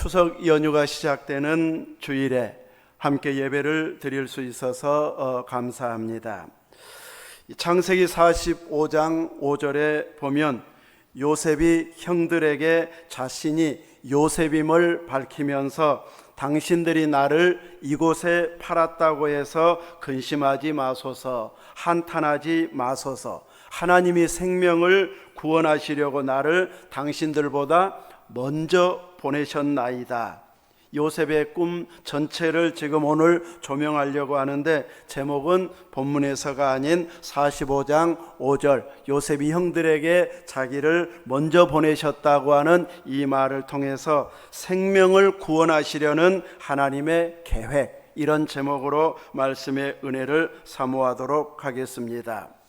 추석 연휴가 시작되는 주일에 함께 예배를 드릴 수 있어서 어, 감사합니다. 창세기 45장 5절에 보면 요셉이 형들에게 자신이 요셉임을 밝히면서 당신들이 나를 이곳에 팔았다고 해서 근심하지 마소서, 한탄하지 마소서, 하나님이 생명을 구원하시려고 나를 당신들보다 먼저 보내셨나이다. 요셉의 꿈 전체를 지금 오늘 조명하려고 하는데 제목은 본문에서가 아닌 45장 5절 요셉이 형들에게 자기를 먼저 보내셨다고 하는 이 말을 통해서 생명을 구원하시려는 하나님의 계획 이런 제목으로 말씀의 은혜를 사모하도록 하겠습니다.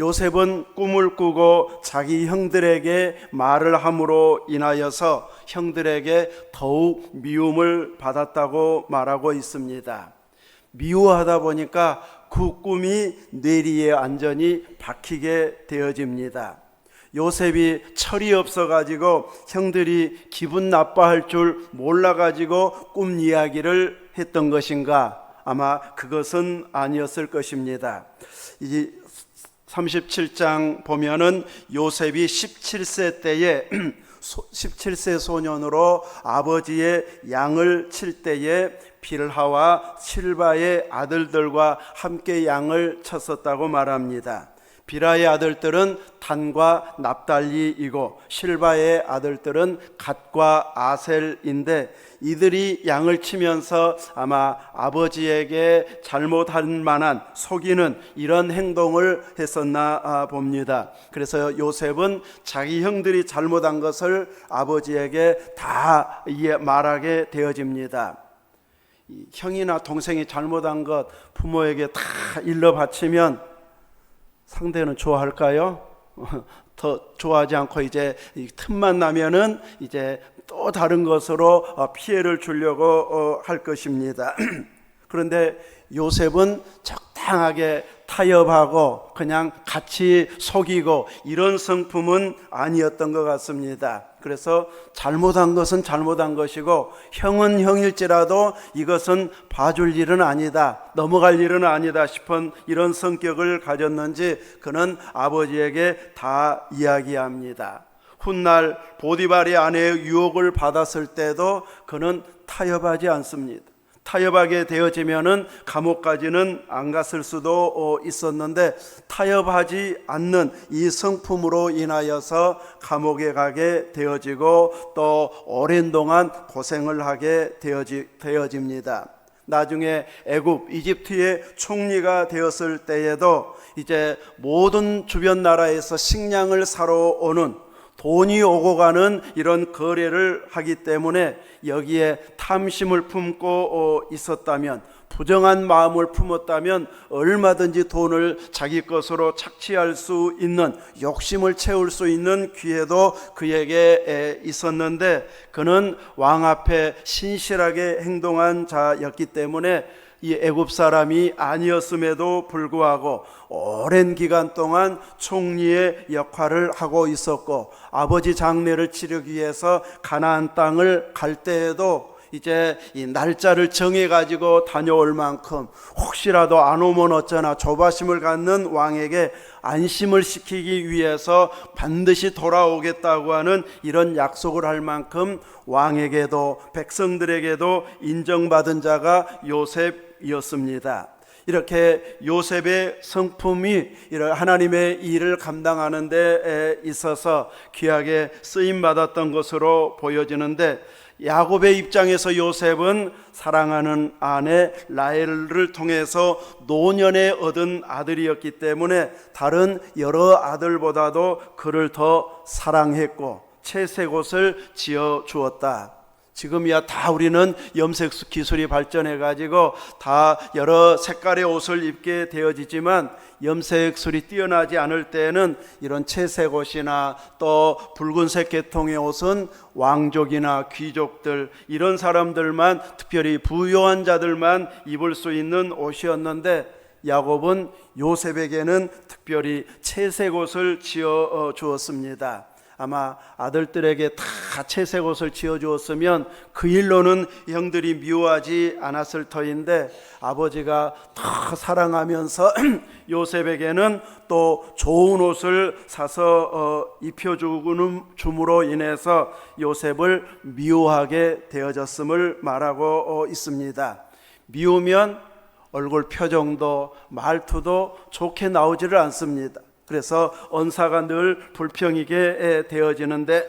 요셉은 꿈을 꾸고 자기 형들에게 말을 함으로 인하여서 형들에게 더욱 미움을 받았다고 말하고 있습니다. 미워하다 보니까 그 꿈이 뇌리에 완전히 박히게 되어집니다. 요셉이 철이 없어 가지고 형들이 기분 나빠할 줄 몰라 가지고 꿈 이야기를 했던 것인가? 아마 그것은 아니었을 것입니다. 이 37장 보면은 요셉이 17세 때에 17세 소년으로 아버지의 양을 칠 때에 빌하와 실바의 아들들과 함께 양을 쳤었다고 말합니다. 비라의 아들들은 단과 납달리이고 실바의 아들들은 갓과 아셀인데 이들이 양을 치면서 아마 아버지에게 잘못한 만한 속이는 이런 행동을 했었나 봅니다. 그래서 요셉은 자기 형들이 잘못한 것을 아버지에게 다 말하게 되어집니다. 형이나 동생이 잘못한 것 부모에게 다 일러 바치면 상대는 좋아할까요? 더 좋아하지 않고 이제 틈만 나면은 이제 또 다른 것으로 어, 피해를 주려고 어, 할 것입니다. 그런데 요셉은 적당하게 타협하고 그냥 같이 속이고 이런 성품은 아니었던 것 같습니다. 그래서 잘못한 것은 잘못한 것이고 형은 형일지라도 이것은 봐줄 일은 아니다. 넘어갈 일은 아니다 싶은 이런 성격을 가졌는지 그는 아버지에게 다 이야기합니다. 훗날 보디발의 아내의 유혹을 받았을 때도 그는 타협하지 않습니다. 타협하게 되어지면은 감옥까지는 안 갔을 수도 어, 있었는데 타협하지 않는 이 성품으로 인하여서 감옥에 가게 되어지고 또 오랜 동안 고생을 하게 되어지, 되어집니다. 나중에 애굽 이집트의 총리가 되었을 때에도 이제 모든 주변 나라에서 식량을 사러 오는 돈이 오고 가는 이런 거래를 하기 때문에 여기에 탐심을 품고 어, 있었다면 부정한 마음을 품었다면 얼마든지 돈을 자기 것으로 착취할 수 있는 욕심을 채울 수 있는 기회도 그에게 있었는데 그는 왕 앞에 신실하게 행동한 자였기 때문에 이 애굽 사람이 아니었음에도 불구하고 오랜 기간 동안 총리의 역할을 하고 있었고 아버지 장례를 치르기 위해서 가나안 땅을 갈 때에도 이제 이 날짜를 정해 가지고 다녀올 만큼 혹시라도 안 오면 어쩌나 조바심을 갖는 왕에게 안심을 시키기 위해서 반드시 돌아오겠다고 하는 이런 약속을 할 만큼 왕에게도 백성들에게도 인정받은 자가 요셉 이었습니다. 이렇게 요셉의 성품이 하나님의 일을 감당하는 데 있어서 귀하게 쓰임 받았던 것으로 보여지는데 야곱의 입장에서 요셉은 사랑하는 아내 라헬을 통해서 노년에 얻은 아들이었기 때문에 다른 여러 아들보다도 그를 더 사랑했고 채색옷을 지어 주었다. 지금이야 다 우리는 염색 기술이 발전해 가지고 다 여러 색깔의 옷을 입게 되어지지만 염색 술이 뛰어나지 않을 때는 이런 채색 옷이나 또 붉은색 계통의 옷은 왕족이나 귀족들 이런 사람들만 특별히 부유한 자들만 입을 수 있는 옷이었는데 야곱은 요셉에게는 특별히 채색 옷을 지어 어, 주었습니다. 아마 아들들에게 다 채색 옷을 지어 주었으면 그 일로는 형들이 미워하지 않았을 터인데 아버지가 더 사랑하면서 요셉에게는 또 좋은 옷을 사서 어, 입혀 주는 줌으로 인해서 요셉을 미워하게 되어졌음을 말하고 어, 있습니다. 미우면 얼굴 표정도 말투도 좋게 나오지를 않습니다. 그래서 언사가 늘 불평이게 되어지는데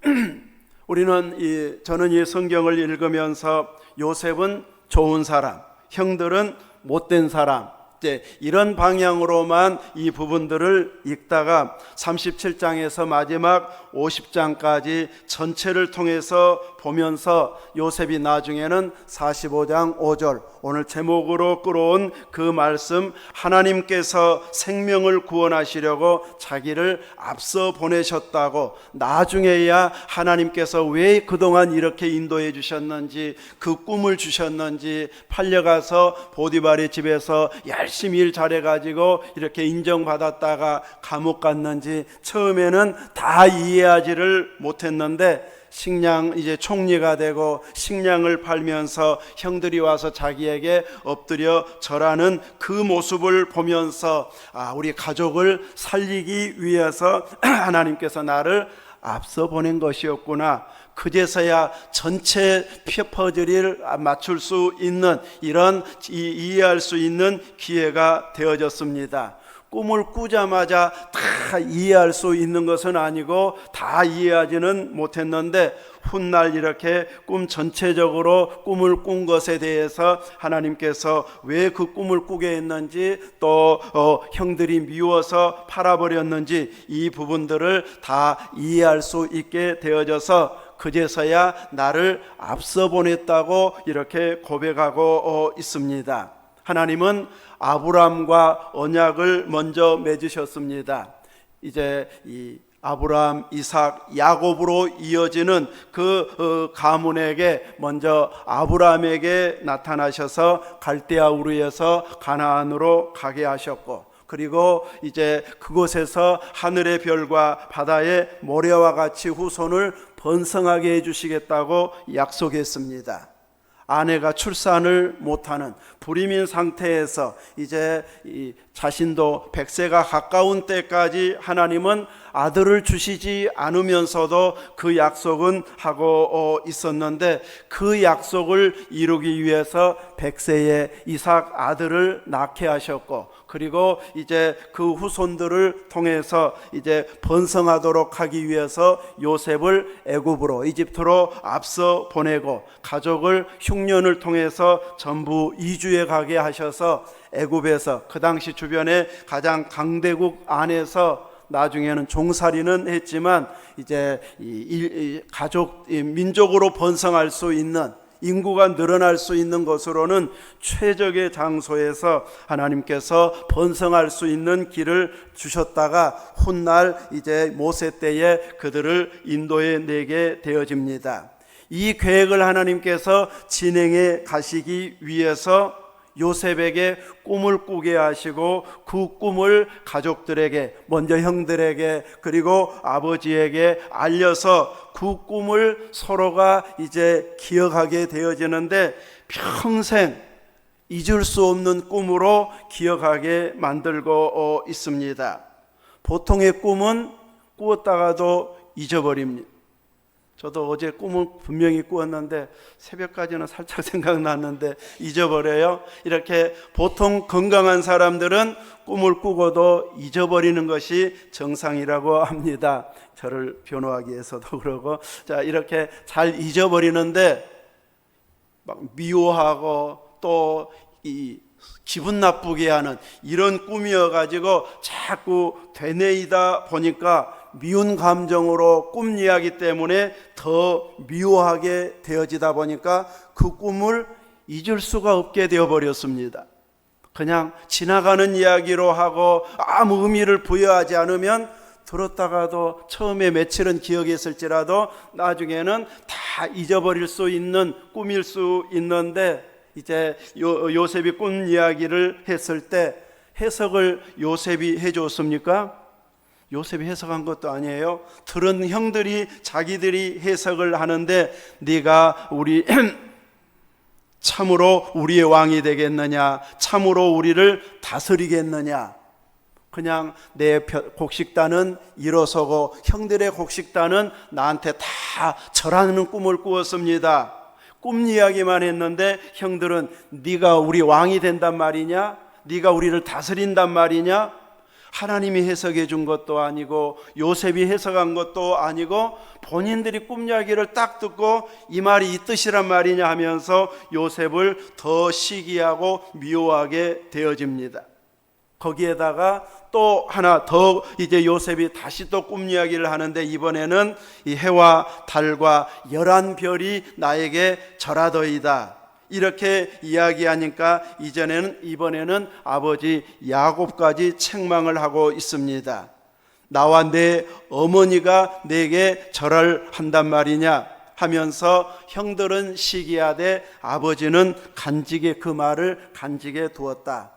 우리는 이 저는 이 성경을 읽으면서 요셉은 좋은 사람, 형들은 못된 사람, 이제 이런 방향으로만 이 부분들을 읽다가 37장에서 마지막 50장까지 전체를 통해서 보면서 요셉이 나중에는 45장 5절 오늘 제목으로 끌어온 그 말씀 하나님께서 생명을 구원하시려고 자기를 앞서 보내셨다고 나중에야 하나님께서 왜 그동안 이렇게 인도해 주셨는지 그 꿈을 주셨는지 팔려가서 보디발의 집에서 열심히 일 잘해가지고 이렇게 인정받았다가 감옥 갔는지 처음에는 다 이해 하지를 못했는데 식량 이제 총리가 되고 식량을 팔면서 형들이 와서 자기에게 엎드려 절하는 그 모습을 보면서 아 우리 가족을 살리기 위해서 하나님께서 나를 앞서 보낸 것이었구나. 그제서야 전체 퍼즐을 맞출 수 있는 이런 이- 이해할 수 있는 기회가 되어졌습니다. 꿈을 꾸자마자 다 이해할 수 있는 것은 아니고 다 이해하지는 못했는데 훗날 이렇게 꿈 전체적으로 꿈을 꾼 것에 대해서 하나님께서 왜 그 꿈을 꾸게 했는지 또 어, 형들이 미워서 팔아버렸는지 이 부분들을 다 이해할 수 있게 되어져서 그제서야 나를 앞서 보냈다고 이렇게 고백하고 어, 있습니다. 하나님은 아브람과 언약을 먼저 맺으셨습니다. 이제 이 아브람, 이삭, 야곱으로 이어지는 그 어, 가문에게 먼저 아브람에게 나타나셔서 갈대아 우르에서 가나안으로 가게 하셨고 그리고 이제 그곳에서 하늘의 별과 바다의 모래와 같이 후손을 번성하게 해 주시겠다고 약속했습니다. 아내가 출산을 못하는 불임인 상태에서 이제 이 자신도 백세가 가까운 때까지 하나님은 아들을 주시지 않으면서도 그 약속은 하고 어, 있었는데 그 약속을 이루기 위해서 백세의 이삭 아들을 낳게 하셨고 그리고 이제 그 후손들을 통해서 이제 번성하도록 하기 위해서 요셉을 애굽으로 이집트로 앞서 보내고 가족을 흉년을 통해서 전부 이주해 가게 하셔서 애굽에서 그 당시 주변에 가장 강대국 안에서 나중에는 종살이는 했지만 이제 가족 이 민족으로 번성할 수 있는 인구가 늘어날 수 있는 것으로는 최적의 장소에서 하나님께서 번성할 수 있는 길을 주셨다가 훗날 이제 모세 때에 그들을 인도해 내게 되어집니다. 이 계획을 하나님께서 진행해 가시기 위해서 요셉에게 꿈을 꾸게 하시고 그 꿈을 가족들에게 먼저 형들에게 그리고 아버지에게 알려서 그 꿈을 서로가 이제 기억하게 되어지는데 평생 잊을 수 없는 꿈으로 기억하게 만들고 어, 있습니다. 보통의 꿈은 꾸었다가도 잊어버립니다. 저도 어제 꿈을 분명히 꾸었는데 새벽까지는 살짝 생각났는데 잊어버려요. 이렇게 보통 건강한 사람들은 꿈을 꾸고도 잊어버리는 것이 정상이라고 합니다. 저를 변호하기 위해서도 그러고 자 이렇게 잘 잊어버리는데 막 미워하고 또 이 기분 나쁘게 하는 이런 꿈이어 가지고 자꾸 되뇌이다 보니까 미운 감정으로 꿈 이야기 때문에 더 미워하게 되어지다 보니까 그 꿈을 잊을 수가 없게 되어 버렸습니다. 그냥 지나가는 이야기로 하고 아무 의미를 부여하지 않으면 들었다가도 처음에 며칠은 기억이 있을지라도 나중에는 다 잊어버릴 수 있는 꿈일 수 있는데 이제 요, 요셉이 꿈 이야기를 했을 때 해석을 요셉이 해줬습니까? 요셉이 해석한 것도 아니에요. 들은 형들이 자기들이 해석을 하는데 네가 우리 참으로 우리의 왕이 되겠느냐? 참으로 우리를 다스리겠느냐? 그냥 내 벼- 곡식단은 일어서고 형들의 곡식단은 나한테 다 절하는 꿈을 꾸었습니다. 꿈 이야기만 했는데 형들은 네가 우리 왕이 된단 말이냐? 네가 우리를 다스린단 말이냐? 하나님이 해석해 준 것도 아니고 요셉이 해석한 것도 아니고 본인들이 꿈 이야기를 딱 듣고 이 말이 이 뜻이란 말이냐 하면서 요셉을 더 시기하고 미워하게 되어집니다. 거기에다가 또 하나 더 이제 요셉이 다시 또 꿈 이야기를 하는데 이번에는 이 해와 달과 열한 별이 나에게 절하더이다. 이렇게 이야기하니까 이전에는 이번에는 아버지 야곱까지 책망을 하고 있습니다. 나와 내 어머니가 내게 절을 한단 말이냐 하면서 형들은 시기하되 아버지는 간직에 그 말을 간직에 두었다.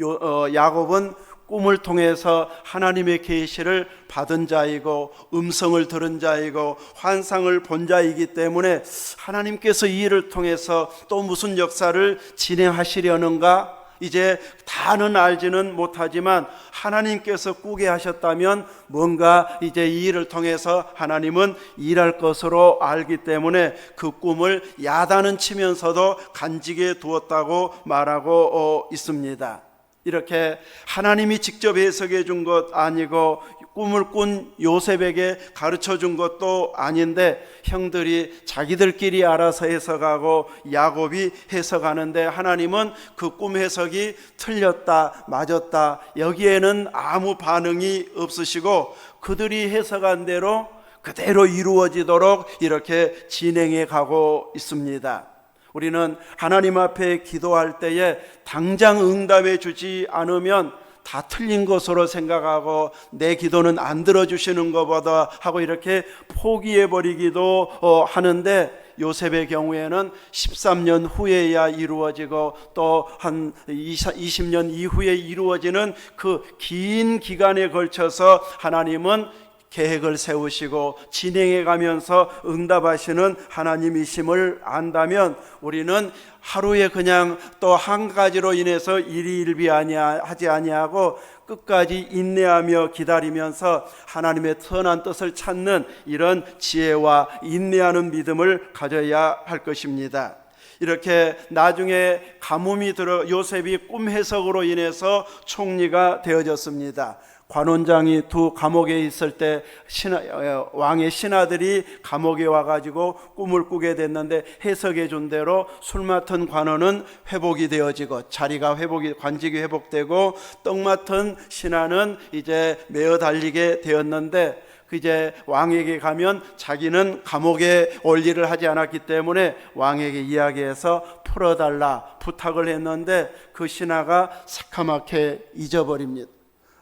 요, 어, 야곱은 꿈을 통해서 하나님의 계시를 받은 자이고 음성을 들은 자이고 환상을 본 자이기 때문에 하나님께서 이 일을 통해서 또 무슨 역사를 진행하시려는가 이제 다는 알지는 못하지만 하나님께서 꾸게 하셨다면 뭔가 이제 이 일을 통해서 하나님은 일할 것으로 알기 때문에 그 꿈을 야단은 치면서도 간직해 두었다고 말하고 어, 있습니다. 이렇게 하나님이 직접 해석해 준 것 아니고 꿈을 꾼 요셉에게 가르쳐 준 것도 아닌데 형들이 자기들끼리 알아서 해석하고 야곱이 해석하는데 하나님은 그 꿈 해석이 틀렸다 맞았다 여기에는 아무 반응이 없으시고 그들이 해석한 대로 그대로 이루어지도록 이렇게 진행해 가고 있습니다. 우리는 하나님 앞에 기도할 때에 당장 응답해 주지 않으면 다 틀린 것으로 생각하고 내 기도는 안 들어주시는 것보다 하고 이렇게 포기해 버리기도 어, 하는데 요셉의 경우에는 13년 후에야 이루어지고 또 한 20년 이후에 이루어지는 그 긴 기간에 걸쳐서 하나님은 계획을 세우시고 진행해 가면서 응답하시는 하나님이심을 안다면 우리는 하루에 그냥 또 한 가지로 인해서 일희일비 아니하지 아니하고 끝까지 인내하며 기다리면서 하나님의 선한 뜻을 찾는 이런 지혜와 인내하는 믿음을 가져야 할 것입니다. 이렇게 나중에 가뭄이 들어 요셉이 꿈 해석으로 인해서 총리가 되어졌습니다. 관원장이 두 감옥에 있을 때 신하, 어, 왕의 신하들이 감옥에 와가지고 꿈을 꾸게 됐는데 해석해 준 대로 술 맡은 관원은 회복이 되어지고 자리가 회복이 관직이 회복되고 떡 맡은 신하는 이제 메어 달리게 되었는데 그 이제 왕에게 가면 자기는 감옥에 올 일을 하지 않았기 때문에 왕에게 이야기해서 풀어달라 부탁을 했는데 그 신하가 새카맣게 잊어버립니다.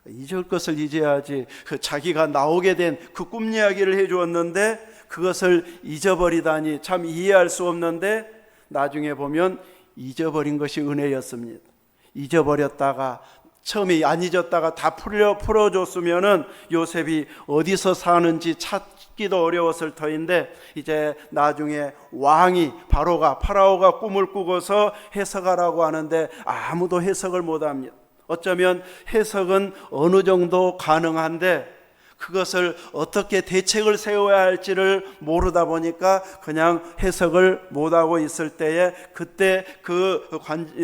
잊을 것을 잊어야지. 그 자기가 나오게 된 그 꿈 이야기를 해주었는데 그것을 잊어버리다니 참 이해할 수 없는데 나중에 보면 잊어버린 것이 은혜였습니다. 잊어버렸다가 처음에 안 잊었다가 다 풀려 풀어줬으면은 요셉이 어디서 사는지 찾기도 어려웠을 터인데 이제 나중에 왕이 바로가 파라오가 꿈을 꾸고서 해석하라고 하는데 아무도 해석을 못합니다. 어쩌면 해석은 어느 정도 가능한데 그것을 어떻게 대책을 세워야 할지를 모르다 보니까 그냥 해석을 못하고 있을 때에 그때 그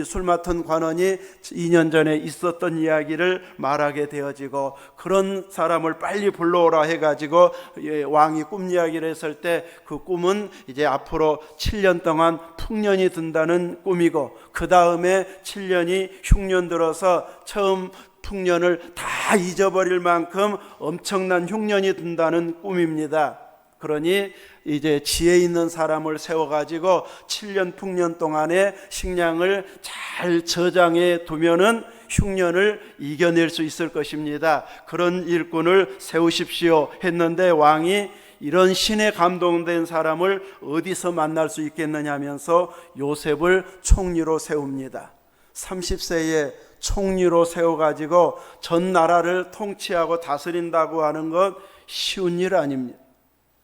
술 맡은 관원이 2년 전에 있었던 이야기를 말하게 되어지고 그런 사람을 빨리 불러오라 해가지고 예, 왕이 꿈 이야기를 했을 때 그 꿈은 이제 앞으로 7년 동안 풍년이 든다는 꿈이고 그 다음에 7년이 흉년 들어서 처음 풍년을 다 잊어버릴 만큼 엄청난 흉년이 든다는 꿈입니다. 그러니 이제 지혜 있는 사람을 세워가지고 7년 풍년 동안의 식량을 잘 저장해 두면은 흉년을 이겨낼 수 있을 것입니다. 그런 일꾼을 세우십시오 했는데 왕이 이런 신에 감동된 사람을 어디서 만날 수 있겠느냐 하면서 요셉을 총리로 세웁니다. 30세에 총리로 세워가지고 전 나라를 통치하고 다스린다고 하는 것 쉬운 일 아닙니다.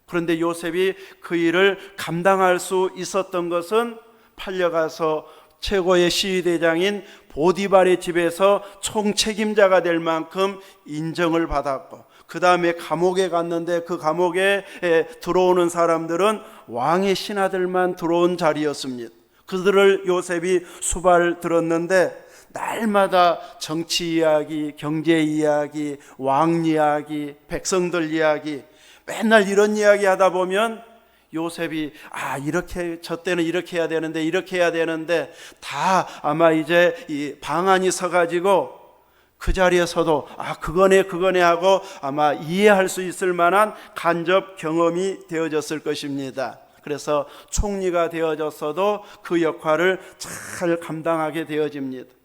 그런데 요셉이 그 일을 감당할 수 있었던 것은 팔려가서 최고의 시위대장인 보디발의 집에서 총책임자가 될 만큼 인정을 받았고 그 다음에 감옥에 갔는데 그 감옥에 에, 들어오는 사람들은 왕의 신하들만 들어온 자리였습니다. 그들을 요셉이 수발 들었는데 날마다 정치 이야기, 경제 이야기, 왕 이야기, 백성들 이야기 맨날 이런 이야기 하다 보면 요셉이 아 이렇게 저 때는 이렇게 해야 되는데 이렇게 해야 되는데 다 아마 이제 이 방안이 서가지고 그 자리에서도 아 그거네 그거네 하고 아마 이해할 수 있을 만한 간접 경험이 되어졌을 것입니다. 그래서 총리가 되어졌어도 그 역할을 잘 감당하게 되어집니다.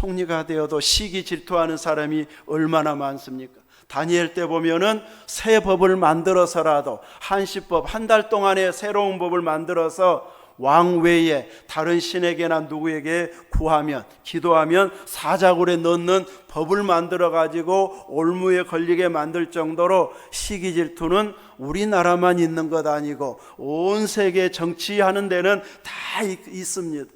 총리가 되어도 시기 질투하는 사람이 얼마나 많습니까? 다니엘 때 보면은 새 법을 만들어서라도 한시법 한 달 동안에 새로운 법을 만들어서 왕 외에 다른 신에게나 누구에게 구하면 기도하면 사자굴에 넣는 법을 만들어 가지고 올무에 걸리게 만들 정도로 시기 질투는 우리나라만 있는 것 아니고 온 세계 정치하는 데는 다 있- 있습니다.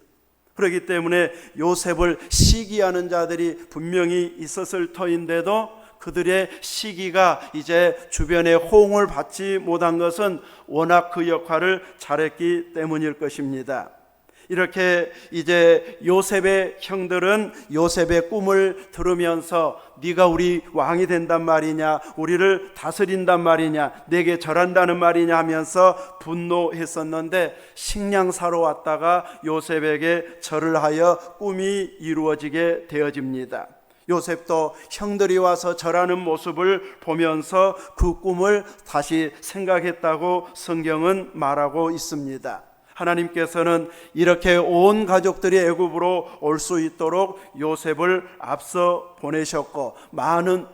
그렇기 때문에 요셉을 시기하는 자들이 분명히 있었을 터인데도 그들의 시기가 이제 주변에 호응을 받지 못한 것은 워낙 그 역할을 잘했기 때문일 것입니다. 이렇게 이제 요셉의 형들은 요셉의 꿈을 들으면서 네가 우리 왕이 된단 말이냐 우리를 다스린단 말이냐 내게 절한다는 말이냐 하면서 분노했었는데 식량 사러 왔다가 요셉에게 절을 하여 꿈이 이루어지게 되어집니다. 요셉도 형들이 와서 절하는 모습을 보면서 그 꿈을 다시 생각했다고 성경은 말하고 있습니다. 하나님께서는 이렇게 온 가족들이 애굽으로 올 수 있도록 요셉을 앞서 보내셨고 많은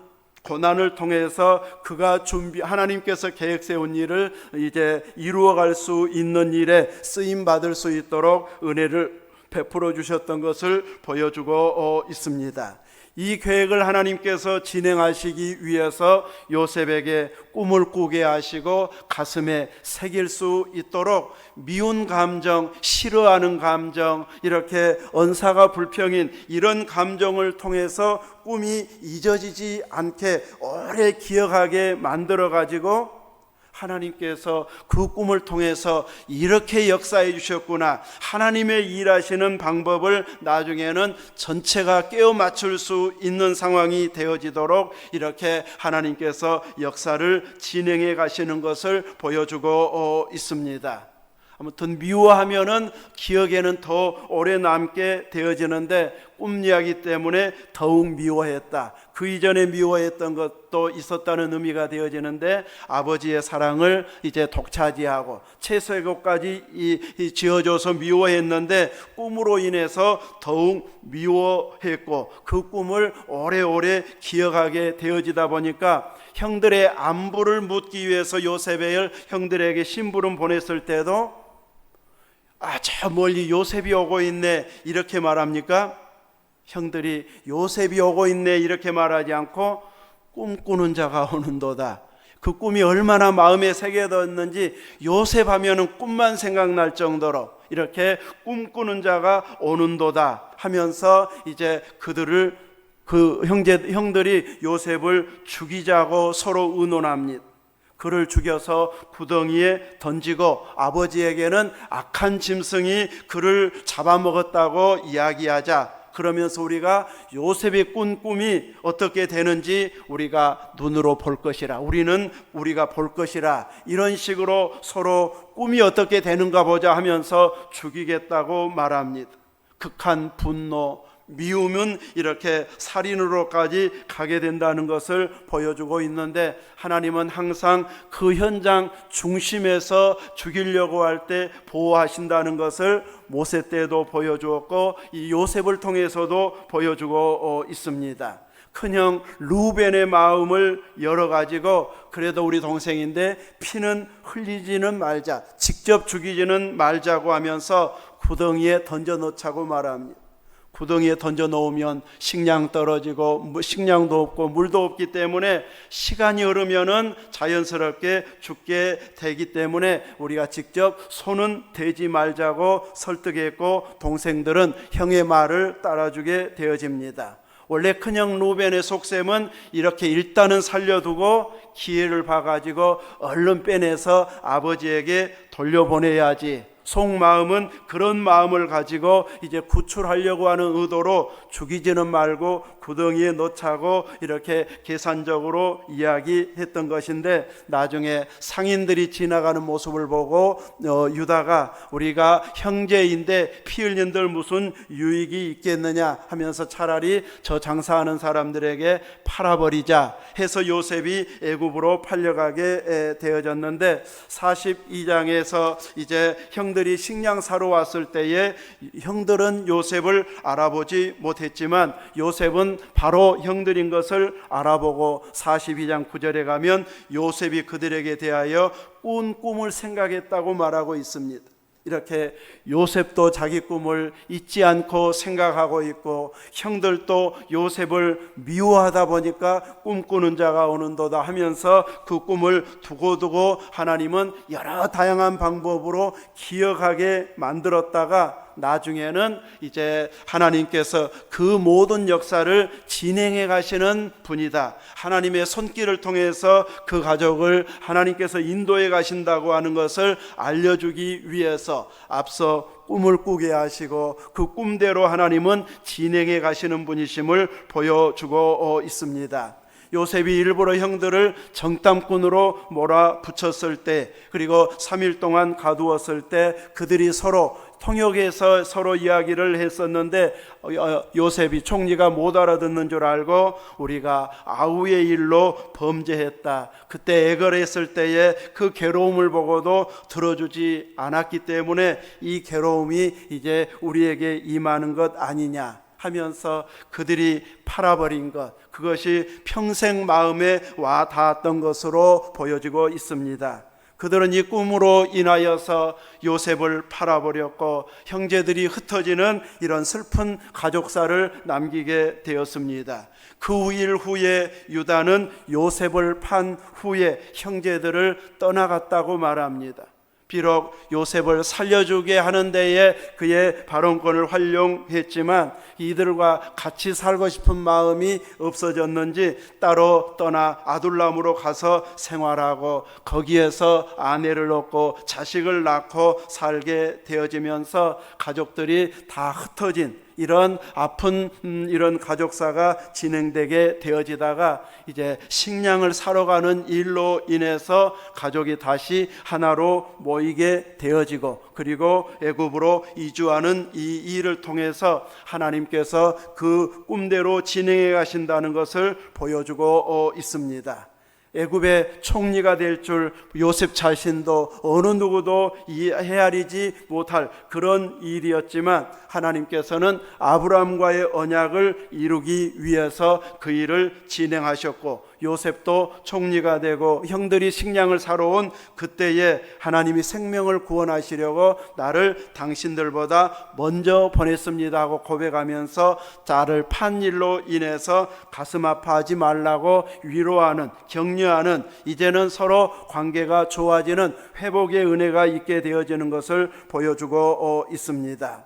고난을 통해서 그가 준비 하나님께서 계획 세운 일을 이제 이루어 갈수 있는 일에 쓰임 받을 수 있도록 은혜를 베풀어 주셨던 것을 보여주고 어, 있습니다. 이 계획을 하나님께서 진행하시기 위해서 요셉에게 꿈을 꾸게 하시고 가슴에 새길 수 있도록 미운 감정, 싫어하는 감정, 이렇게 언사가 불평인 이런 감정을 통해서 꿈이 잊어지지 않게 오래 기억하게 만들어 가지고 하나님께서 그 꿈을 통해서 이렇게 역사해 주셨구나. 하나님의 일하시는 방법을 나중에는 전체가 깨어 맞출 수 있는 상황이 되어지도록 이렇게 하나님께서 역사를 진행해 가시는 것을 보여주고 어, 있습니다. 아무튼 미워하면은 기억에는 더 오래 남게 되어지는데 꿈 이야기 때문에 더욱 미워했다. 그 이전에 미워했던 것도 있었다는 의미가 되어지는데 아버지의 사랑을 이제 독차지하고 채색옷까지 이, 이 지어줘서 미워했는데 꿈으로 인해서 더욱 미워했고 그 꿈을 오래오래 기억하게 되어지다 보니까 형들의 안부를 묻기 위해서 요셉의 형들에게 심부름 보냈을 때도 아, 저 멀리 요셉이 오고 있네. 이렇게 말합니까? 형들이 요셉이 오고 있네. 이렇게 말하지 않고 꿈꾸는 자가 오는도다. 그 꿈이 얼마나 마음에 새겨졌는지 요셉 하면은 꿈만 생각날 정도로 이렇게 꿈꾸는 자가 오는도다 하면서 이제 그들을 그 형제 형들이 요셉을 죽이자고 서로 의논합니다. 그를 죽여서 구덩이에 던지고 아버지에게는 악한 짐승이 그를 잡아먹었다고 이야기하자 그러면서 우리가 요셉의 꾼 꿈이 어떻게 되는지 우리가 눈으로 볼 것이라 우리는 우리가 볼 것이라 이런 식으로 서로 꿈이 어떻게 되는가 보자 하면서 죽이겠다고 말합니다. 극한 분노, 미움은 이렇게 살인으로까지 가게 된다는 것을 보여주고 있는데 하나님은 항상 그 현장 중심에서 죽이려고 할 때 보호하신다는 것을 모세 때도 보여주었고 이 요셉을 통해서도 보여주고 어, 있습니다. 큰형 루벤의 마음을 열어 가지고 그래도 우리 동생인데 피는 흘리지는 말자, 직접 죽이지는 말자고 하면서 구덩이에 던져 놓자고 말합니다. 구덩이에 던져 놓으면 식량 떨어지고 뭐 식량도 없고 물도 없기 때문에 시간이 흐르면은 자연스럽게 죽게 되기 때문에 우리가 직접 손은 대지 말자고 설득했고 동생들은 형의 말을 따라주게 되어집니다. 원래 큰형 루벤의 속셈은 이렇게 일단은 살려두고 기회를 봐가지고 얼른 빼내서 아버지에게 돌려보내야지. 속마음은 그런 마음을 가지고 이제 구출하려고 하는 의도로 죽이지는 말고 구덩이에 놓자고 이렇게 계산적으로 이야기했던 것인데 나중에 상인들이 지나가는 모습을 보고 어, 유다가 우리가 형제인데 피 흘린들 무슨 유익이 있겠느냐 하면서 차라리 저 장사하는 사람들에게 팔아버리자 해서 요셉이 애굽으로 팔려가게 에, 되어졌는데 42장에서 이제 형 들이 식량 사러 왔을 때에 형들은 요셉을 알아보지 못했지만 요셉은 바로 형들인 것을 알아보고 42장 9절에 가면 요셉이 그들에게 대하여 꾼 꿈을 생각했다고 말하고 있습니다. 이렇게 요셉도 자기 꿈을 잊지 않고 생각하고 있고 형들도 요셉을 미워하다 보니까 꿈꾸는 자가 오는도다 하면서 그 꿈을 두고두고 하나님은 여러 다양한 방법으로 기억하게 만들었다가 나중에는 이제 하나님께서 그 모든 역사를 진행해 가시는 분이다. 하나님의 손길을 통해서 그 가족을 하나님께서 인도해 가신다고 하는 것을 알려주기 위해서 앞서 꿈을 꾸게 하시고 그 꿈대로 하나님은 진행해 가시는 분이심을 보여주고 있습니다. 요셉이 일부러 형들을 정탐꾼으로 몰아붙였을 때 그리고 3일 동안 가두었을 때 그들이 서로 통역에서 서로 이야기를 했었는데 어, 어, 요셉이 총리가 못 알아듣는 줄 알고 우리가 아우의 일로 범죄했다. 그때 애걸했을 때에 그 괴로움을 보고도 들어주지 않았기 때문에 이 괴로움이 이제 우리에게 임하는 것 아니냐. 하면서 그들이 팔아버린 것, 그것이 평생 마음에 와 닿았던 것으로 보여지고 있습니다. 그들은 이 꿈으로 인하여서 요셉을 팔아버렸고 형제들이 흩어지는 이런 슬픈 가족사를 남기게 되었습니다. 그 일 후에 유다는 요셉을 판 후에 형제들을 떠나갔다고 말합니다. 비록 요셉을 살려주게 하는 데에 그의 발언권을 활용했지만 이들과 같이 살고 싶은 마음이 없어졌는지 따로 떠나 아둘람으로 가서 생활하고 거기에서 아내를 얻고 자식을 낳고 살게 되어지면서 가족들이 다 흩어진 이런 아픈 음, 이런 가족사가 진행되게 되어지다가 이제 식량을 사러 가는 일로 인해서 가족이 다시 하나로 모이게 되어지고 그리고 애굽으로 이주하는 이 일을 통해서 하나님께서 그 꿈대로 진행해 가신다는 것을 보여주고 어, 있습니다. 애굽의 총리가 될 줄 요셉 자신도 어느 누구도 헤아리지 못할 그런 일이었지만 하나님께서는 아브라함과의 언약을 이루기 위해서 그 일을 진행하셨고 요셉도 총리가 되고 형들이 식량을 사러 온 그때에 하나님이 생명을 구원하시려고 나를 당신들보다 먼저 보냈습니다 하고 고백하면서 자를 판 일로 인해서 가슴 아파하지 말라고 위로하는 격려하는 이제는 서로 관계가 좋아지는 회복의 은혜가 있게 되어지는 것을 보여주고 어, 있습니다.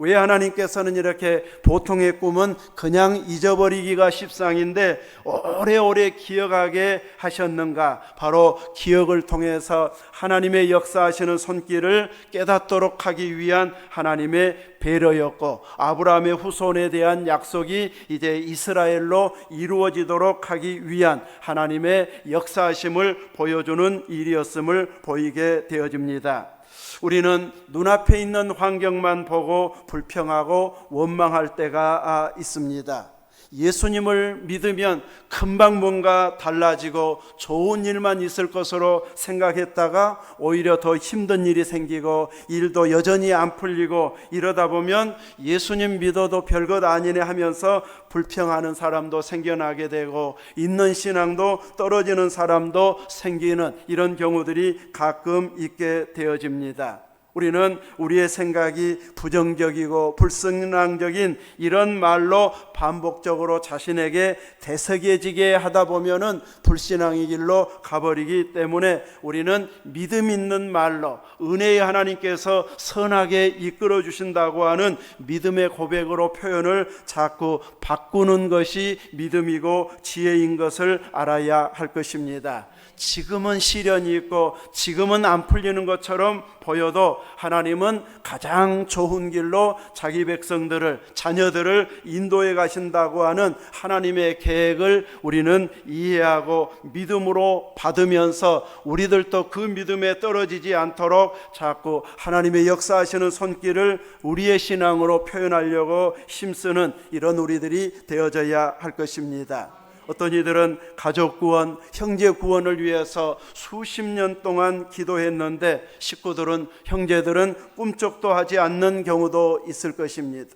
왜 하나님께서는 이렇게 보통의 꿈은 그냥 잊어버리기가 십상인데 오래오래 기억하게 하셨는가? 바로 기억을 통해서 하나님의 역사하시는 손길을 깨닫도록 하기 위한 하나님의 배려였고 아브라함의 후손에 대한 약속이 이제 이스라엘로 이루어지도록 하기 위한 하나님의 역사하심을 보여주는 일이었음을 보이게 되어집니다. 우리는 눈앞에 있는 환경만 보고 불평하고 원망할 때가 아, 있습니다. 예수님을 믿으면 금방 뭔가 달라지고 좋은 일만 있을 것으로 생각했다가 오히려 더 힘든 일이 생기고 일도 여전히 안 풀리고 이러다 보면 예수님 믿어도 별것 아니네 하면서 불평하는 사람도 생겨나게 되고 있는 신앙도 떨어지는 사람도 생기는 이런 경우들이 가끔 있게 되어집니다. 우리는 우리의 생각이 부정적이고 불성랑적인 이런 말로 반복적으로 자신에게 대석해지게 하다 보면은 불신앙의 길로 가버리기 때문에 우리는 믿음 있는 말로 은혜의 하나님께서 선하게 이끌어 주신다고 하는 믿음의 고백으로 표현을 자꾸 바꾸는 것이 믿음이고 지혜인 것을 알아야 할 것입니다. 지금은 시련이 있고 지금은 안 풀리는 것처럼 보여도 하나님은 가장 좋은 길로 자기 백성들을 자녀들을 인도해 가신다고 하는 하나님의 계획을 우리는 이해하고 믿음으로 받으면서 우리들도 그 믿음에 떨어지지 않도록 자꾸 하나님의 역사하시는 손길을 우리의 신앙으로 표현하려고 힘쓰는 이런 우리들이 되어져야 할 것입니다. 어떤 이들은 가족 구원, 형제 구원을 위해서 수십 년 동안 기도했는데 식구들은 형제들은 꿈쩍도 하지 않는 경우도 있을 것입니다.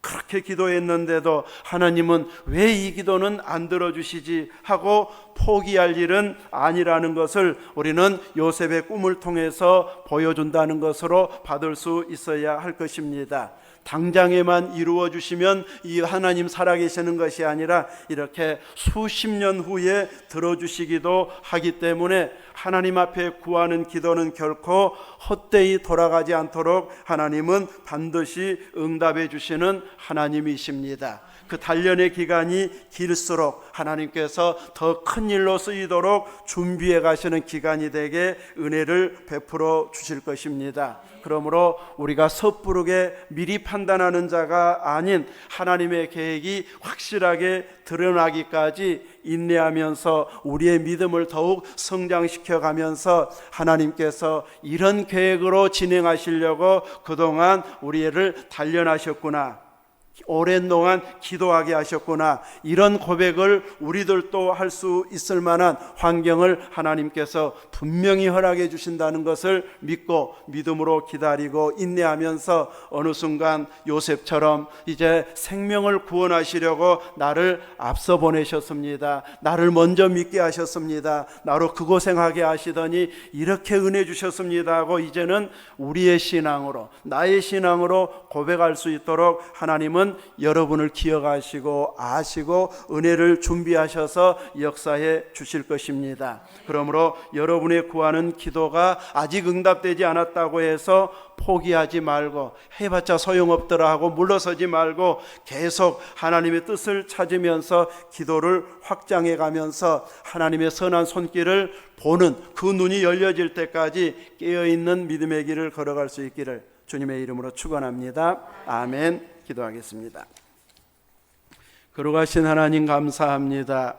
그렇게 기도했는데도 하나님은 왜 이 기도는 안 들어주시지 하고 포기할 일은 아니라는 것을 우리는 요셉의 꿈을 통해서 보여준다는 것으로 받을 수 있어야 할 것입니다. 당장에만 이루어 주시면 이 하나님 살아계시는 것이 아니라 이렇게 수십 년 후에 들어주시기도 하기 때문에 하나님 앞에 구하는 기도는 결코 헛되이 돌아가지 않도록 하나님은 반드시 응답해 주시는 하나님이십니다. 그 단련의 기간이 길수록 하나님께서 더 큰 일로 쓰이도록 준비해 가시는 기간이 되게 은혜를 베풀어 주실 것입니다. 그러므로 우리가 섣부르게 미리 판단하는 자가 아닌 하나님의 계획이 확실하게 드러나기까지 인내하면서 우리의 믿음을 더욱 성장시켜 가면서 하나님께서 이런 계획으로 진행하시려고 그동안 우리를 단련하셨구나. 오랜 동안 기도하게 하셨구나. 이런 고백을 우리들도 할 수 있을 만한 환경을 하나님께서 분명히 허락해 주신다는 것을 믿고 믿음으로 기다리고 인내하면서 어느 순간 요셉처럼 이제 생명을 구원하시려고 나를 앞서 보내셨습니다. 나를 먼저 믿게 하셨습니다. 나로 그 고생하게 하시더니 이렇게 은혜 주셨습니다 하고 이제는 우리의 신앙으로 나의 신앙으로 고백할 수 있도록 하나님은 여러분을 기억하시고 아시고 은혜를 준비하셔서 역사해 주실 것입니다. 그러므로 여러분의 구하는 기도가 아직 응답되지 않았다고 해서 포기하지 말고 해봤자 소용없더라 하고 물러서지 말고 계속 하나님의 뜻을 찾으면서 기도를 확장해 가면서 하나님의 선한 손길을 보는 그 눈이 열려질 때까지 깨어 있는 믿음의 길을 걸어갈 수 있기를 주님의 이름으로 축원합니다. 아멘. 기도하겠습니다. 걸어가신 하나님 감사합니다.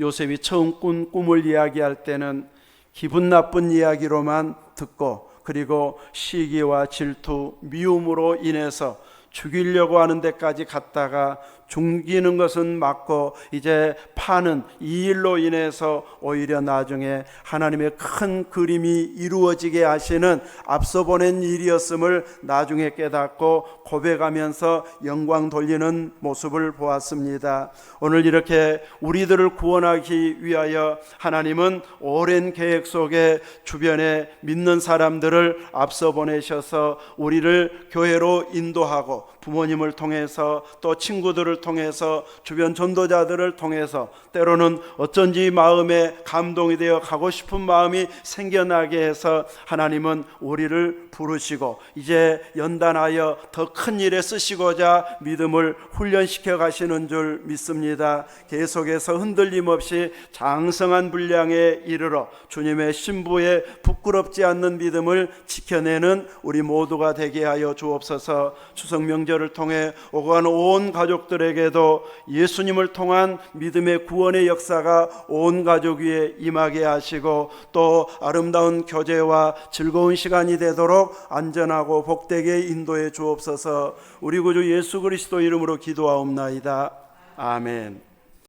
요셉이 처음 꾼 꿈을 이야기할 때는 기분 나쁜 이야기로만 듣고 그리고 시기와 질투, 미움으로 인해서 죽이려고 하는 데까지 갔다가 죽이는 것은 맞고 이제 파는 이 일로 인해서 오히려 나중에 하나님의 큰 그림이 이루어지게 하시는 앞서 보낸 일이었음을 나중에 깨닫고 고백하면서 영광 돌리는 모습을 보았습니다. 오늘 이렇게 우리들을 구원하기 위하여 하나님은 오랜 계획 속에 주변에 믿는 사람들을 앞서 보내셔서 우리를 교회로 인도하고 부모님을 통해서 또 친구들을 통해서 주변 전도자들을 통해서 때로는 어쩐지 마음에 감동이 되어 가고 싶은 마음이 생겨나게 해서 하나님은 우리를 부르시고 이제 연단하여 더 큰 일에 쓰시고자 믿음을 훈련시켜 가시는 줄 믿습니다. 계속해서 흔들림 없이 장성한 분량에 이르러 주님의 신부에 부끄럽지 않는 믿음을 지켜내는 우리 모두가 되게 하여 주옵소서. 추석 명절을 통해 가는 온 가족들에게도 예수님을 통한 믿음의 구원의 역사가 온 가족 위에 임하게 하시고 또 아름다운 교제와 즐거운 시간이 되도록 안전하고 복되게 인도해 주옵소서. 우리 구주 예수 그리스도 이름으로 기도하옵나이다. 아멘.